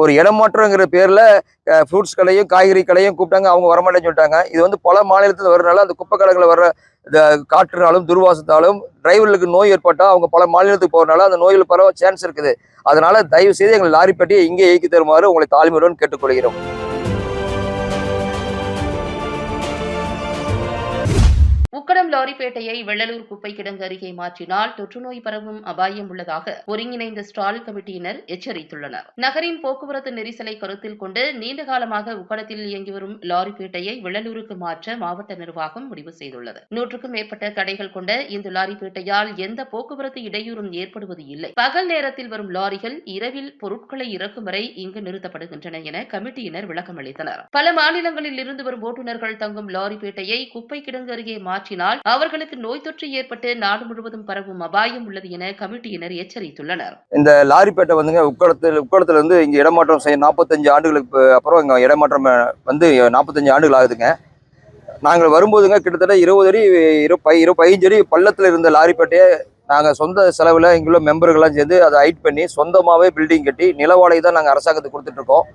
ஒரு இடமாற்றங்கிற பேரில் ஃப்ரூட்ஸ் கடையும் காய்கறி கடையும் கூப்பிட்டாங்க அவங்க வரமாட்டேன்னு சொல்லிட்டாங்க. இது வந்து பல மாநிலத்தில் வர்றதுனால அந்த குப்பை கடைகளை வர்ற காற்றுனாலும் துர்வாசத்தாலும் டிரைவர்களுக்கு நோய் ஏற்பட்டால் அவங்க பல மாநிலத்துக்கு போகிறனால அந்த நோய்கள் பரவ சான்ஸ் இருக்குது. அதனால தயவு செய்து எங்கள் லாரிப்பட்டியை இங்கே இயக்கி தருமாறு உங்களை தாழ்மையுடன் கேட்டுக்கொள்கிறோம். உக்கடம் லாரிப்பேட்டையை வெள்ளலூர் குப்பை கிடங்கு அருகே மாற்றினால் தொற்றுநோய் பரவும் அபாயம் உள்ளதாக ஒருங்கிணைந்த ஸ்டால் கமிட்டியினர் எச்சரித்துள்ளனர். நகரின் போக்குவரத்து நெரிசலை கருத்தில் கொண்டு நீண்ட காலமாக உக்கடத்தில் இயங்கி வரும் லாரிப்பேட்டையை வெள்ளலூருக்கு மாற்ற மாவட்ட நிர்வாகம் முடிவு செய்துள்ளது. நூற்றுக்கும் மேற்பட்ட கடைகள் கொண்ட இந்த லாரிப்பேட்டையால் எந்த போக்குவரத்து இடையூறும் ஏற்படுவது இல்லை. பகல் நேரத்தில் வரும் லாரிகள் இரவில் பொருட்களை இறக்கும் வரை இங்கு நிறுத்தப்படுகின்றன என கமிட்டியினர் விளக்கம் அளித்தனர். பல மாநிலங்களில் இருந்து வரும் ஓட்டுநர்கள் தங்கும் லாரிப்பேட்டையை குப்பை கிடங்கு அருகே மாற்றினால் அவர்களுக்கு நோய் தொற்று ஏற்பட்டு நாடு முழுவதும் பரவும் அபாயம் உள்ளது என கமிட்டியினர் எச்சரித்துள்ளனர். இந்த லாரிப்பேட்டை வந்துங்க உக்கடத்தில் உக்கடத்துல இருந்து இங்க இடமாற்றம் செய்ய நாற்பத்தஞ்சு ஆண்டுகளுக்கு அப்புறம் இங்க இடமாற்றம் வந்து நாற்பத்தஞ்சு ஆண்டுகள் ஆகுதுங்க. நாங்கள் வரும்போதுங்க கிட்டத்தட்ட இருபது அடி இரு பை இரு பதினஞ்சு அடி பள்ளத்தில் இருந்த லாரிப்பேட்டையை நாங்கள் சொந்த செலவில் இங்குள்ள மெம்பர்கள்லாம் சேர்ந்து அதை ஹைட் பண்ணி சொந்தமாகவே பில்டிங் கட்டி நிலவாடகை தான் நாங்கள் அரசாங்கத்துக்கு கொடுத்துட்ருக்கோம்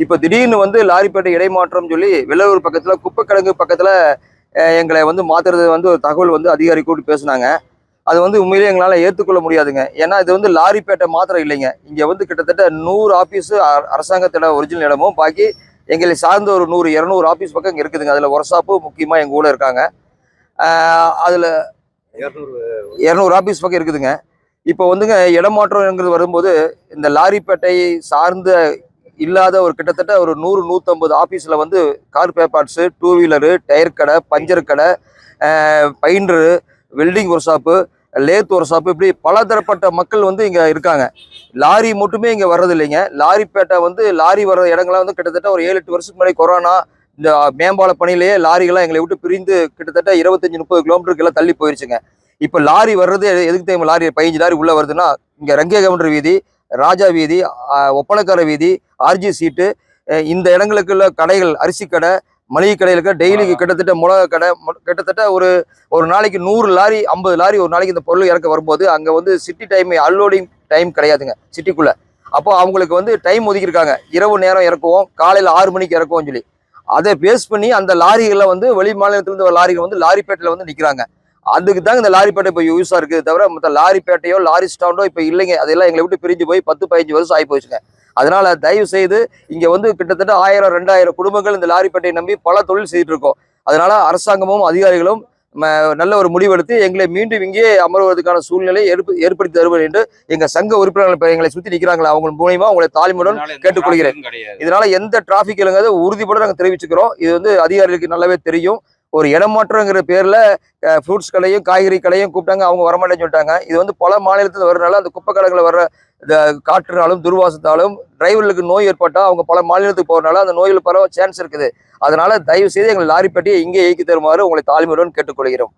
இப்போ திடீர்னு வந்து லாரிப்பேட்டை இடைமாற்றம் சொல்லி வெள்ளூர் பக்கத்தில் குப்பைக்கிழங்கு பக்கத்தில் எங்களை வந்து மாற்றுறது வந்து ஒரு தகவல் வந்து அதிகாரி கூப்பிட்டு பேசுனாங்க. அது வந்து உண்மையிலேயே எங்களால் ஏற்றுக்கொள்ள முடியாதுங்க. ஏன்னா இது வந்து லாரிப்பேட்டை மாத்திரம் இல்லைங்க. இங்கே வந்து கிட்டத்தட்ட நூறு ஆஃபீஸு அரசாங்கத்தோட ஒரிஜினல் இடமும் பாக்கி எங்களை சார்ந்த ஒரு நூறு இரநூறு ஆஃபீஸ் பக்கம் இங்கே இருக்குதுங்க. அதில் ஒர்க்ஷாப்பு முக்கியமாக எங்கள் கூட இருக்காங்க. அதில் இரநூறு ஆஃபீஸ் பக்கம் இருக்குதுங்க. இப்போ வந்துங்க இடமாற்றம்ங்கிறது வரும்போது இந்த லாரிப்பேட்டை சார்ந்த இல்லாத ஒரு கிட்டத்தட்ட ஒரு நூறு நூற்றம்பது ஆஃபீஸில் வந்து கார் பேப்பார்ட்ஸு டூ வீலரு டயர் கடை பஞ்சர் கடை binder welding workshop lathe workshop இப்படி பலதரப்பட்ட மக்கள் வந்து இங்கே இருக்காங்க. லாரி மட்டுமே இங்கே வர்றது இல்லைங்க லாரிப்பேட்டை வந்து லாரி வர்ற இடங்கள்லாம் வந்து கிட்டத்தட்ட ஒரு ஏழு எட்டு வருஷத்துக்கு முன்னாடி கொரோனா இந்த மேம்பால பணியிலேயே லாரிகள்லாம் எங்களை விட்டு பிரிந்து கிட்டத்தட்ட இருபத்தஞ்சி முப்பது கிலோமீட்டருக்கு எல்லாம் தள்ளி போயிருச்சுங்க. இப்போ லாரி வர்றது எதுக்கு தெரியுமா? லாரி பதினஞ்சு லாரி உள்ளே வருதுன்னா இங்கே ரங்கே கவுண்டர் வீதி ராஜா வீதி ஒப்பனக்கார வீதி ஆர்ஜி சீட்டு இந்த இடங்களுக்குள்ள கடைகள் அரிசி கடை மளிகை கடைகளுக்கு டெய்லிக்கு கிட்டத்தட்ட மிளகா கடை கிட்டத்தட்ட ஒரு ஒரு நாளைக்கு நூறு லாரி ஐம்பது லாரி ஒரு நாளைக்கு இந்த பொருள் இறக்க வரும்போது அங்கே வந்து சிட்டி டைம் அன்லோடிங் டைம் கிடையாதுங்க சிட்டிக்குள்ள அப்போ அவங்களுக்கு வந்து டைம் ஒதுக்கியிருக்காங்க. இரவு நேரம் இறக்குவோம் காலையில் ஆறு மணிக்கு இறக்குவோம் சொல்லி. அதை பேஸ் பண்ணி அந்த லாரிகளில் வந்து வெளி மாநிலத்திலிருந்து லாரிகள் வந்து லாரிப்பேட்டையில் வந்து நிற்கிறாங்க அதுக்கு தாங்க இந்த லாரிப்பேட்டை இப்போ யூஸாக இருக்குது. தவிர மற்ற லாரிப்பேட்டையோ லாரி ஸ்டாண்டோ இப்போ இல்லைங்க. அதெல்லாம் எங்களை விட்டு பிரிஞ்சு போய் பத்து பதினஞ்சு வருஷம் ஆகி போச்சுங்க. அதனால தயவு செய்து இங்கே வந்து கிட்டத்தட்ட ஆயிரம் ரெண்டாயிரம் குடும்பங்கள் இந்த லாரிப்பேட்டையை நம்பி பல தொழில் செய்துட்டு இருக்கோம். அதனால அரசாங்கமும் அதிகாரிகளும் நல்ல ஒரு முடிவெடுத்து எங்களை மீண்டும் இங்கே அமர்வதற்கான சூழ்நிலையை ஏற்ப- ஏற்படுத்தி தருவது என்று எங்க சங்க உறுப்பினர்கள் எங்களை சுத்தி நிக்கிறாங்களா அவங்க மூலியமா உங்களை தாழ்மையுடன் கேட்டுக்கொள்கிறேன். இதனால எந்த டிராபிக் இல்லைங்கிறத உறுதிப்பட நாங்கள் தெரிவிச்சுக்கிறோம். இது வந்து அதிகாரிகளுக்கு நல்லாவே தெரியும். ஒரு இடமாற்றங்கிற பேரில் ஃப்ரூட்ஸ் கடையும் காய்கறி கடையும் கூப்பிட்டாங்க அவங்க வரமாட்டேன்னு சொல்லிட்டாங்க. இது வந்து பல மாநிலத்தில் வர்றதுனால அந்த குப்பை கடைகளை வர்ற இந்த காற்றுனாலும் துர்வாசத்தாலும் டிரைவர்களுக்கு நோய் ஏற்பட்டால் அவங்க பல மாநிலத்துக்கு போகிறனால அந்த நோய்கள் பரவ சான்ஸ் இருக்குது. அதனால் தயவு செய்து எங்கள் லாரிப்பட்டியை இங்கே இயக்கி தருமாறு உங்களை தாழ்மையுடன் கேட்டுக்கொள்கிறோம்.